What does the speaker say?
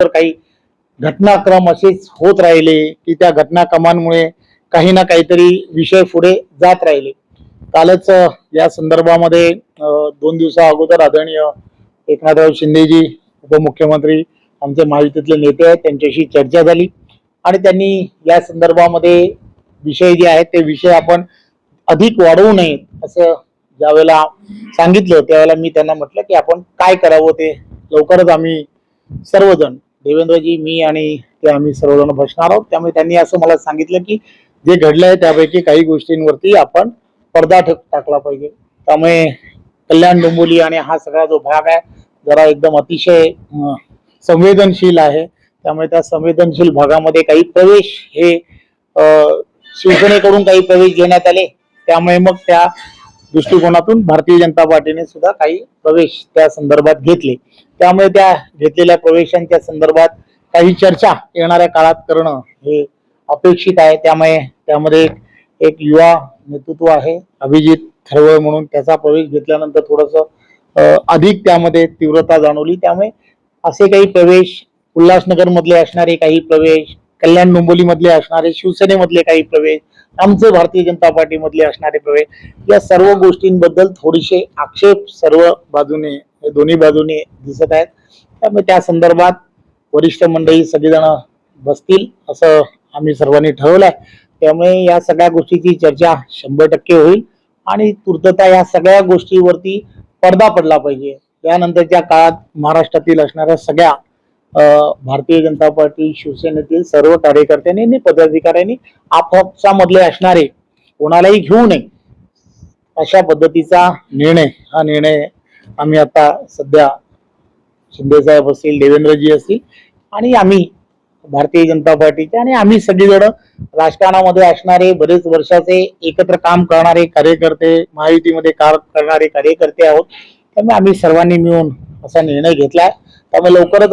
तर काही घटनाक्रम असेच होत राहिले की त्या घटनाक्रमांमुळे काही ना काहीतरी विषय पुढे जात राहिले. कालच या संदर्भामध्ये दोन दिवसा अगोदर आदरणीय एकनाथराव शिंदेजी उपमुख्यमंत्री आमचे महायुतीतले नेते आहेत त्यांच्याशी चर्चा झाली. आणि त्यांनी या संदर्भामध्ये विषय जे आहेत ते विषय आपण अधिक वाढवू नयेत असं ज्यावेळेला सांगितलं त्यावेळेला मी त्यांना म्हटलं की आपण काय करावं ते लवकरच आम्ही सर्वजण देवेंद्रजी मी आणि ते आम्ही सर्वजण बसणार आहोत. त्यामुळे त्यांनी असं मला सांगितलं की जे घडलं आहे त्यापैकी काही गोष्टींवरती आपण पडदा टाकला पाहिजे. त्यामुळे कल्याण डोंबोली आणि हा सगळा जो भाग आहे जरा एकदम अतिशय संवेदनशील आहे. त्यामुळे त्या संवेदनशील भागामध्ये काही प्रवेश हे शिवसेनेकडून काही प्रवेश घेण्यात आले. त्यामुळे मग त्या दृष्टिकोनातून भारतीय जनता पार्टीने सुद्धा काही प्रवेश त्या संदर्भात घेतले. त्यामुळे त्या घेतलेल्या प्रवेशांच्या संदर्भात काही चर्चा येणाऱ्या काळात करणं हे अपेक्षित आहे. त्यामुळे त्यामध्ये एक युवा नेतृत्व आहे अभिजित खरवळ म्हणून त्याचा प्रवेश घेतल्यानंतर थोडस अधिक त्यामध्ये तीव्रता जाणवली. त्यामुळे असे काही प्रवेश उल्हासनगर मधले असणारे काही प्रवेश कल्याण डोंबोलीमधले असणारे शिवसेनेमधले काही प्रवेश आमचे भारतीय जनता पार्टीमधले असणारे प्रवेश या सर्व गोष्टींबद्दल थोडेसे आक्षेप सर्व बाजूने दोन्ही बाजूने दिसत आहेत. त्यामुळे त्या संदर्भात वरिष्ठ मंडळी सगळीजण बसतील असं आम्ही सर्वांनी ठरवलंय. त्यामुळे या सगळ्या गोष्टीची चर्चा शंभर टक्के होईल आणि तूर्तता या सगळ्या गोष्टीवरती पडदा पडला पाहिजे. यानंतरच्या काळात महाराष्ट्रातील असणाऱ्या सगळ्या भारतीय जनता पार्टी शिवसेनेतील सर्व कार्यकर्त्यांनी आणि पदाधिकाऱ्यांनी आपापसामधले असणारे कोणालाही घेऊ नये अशा पद्धतीचा निर्णय हा निर्णय आम्ही आता सध्या शिंदेसाहेब असतील देवेंद्रजी असतील आणि आम्ही भारतीय जनता पार्टीचे आणि आम्ही सगळीजण राजकारणामध्ये असणारे बरेच वर्षाचे एकत्र काम करणारे कार्यकर्ते महायुतीमध्ये काम करणारे कार्यकर्ते आहोत. त्यामुळे आम्ही सर्वांनी मिळून असा निर्णय घेतला त्यामुळे लवकरच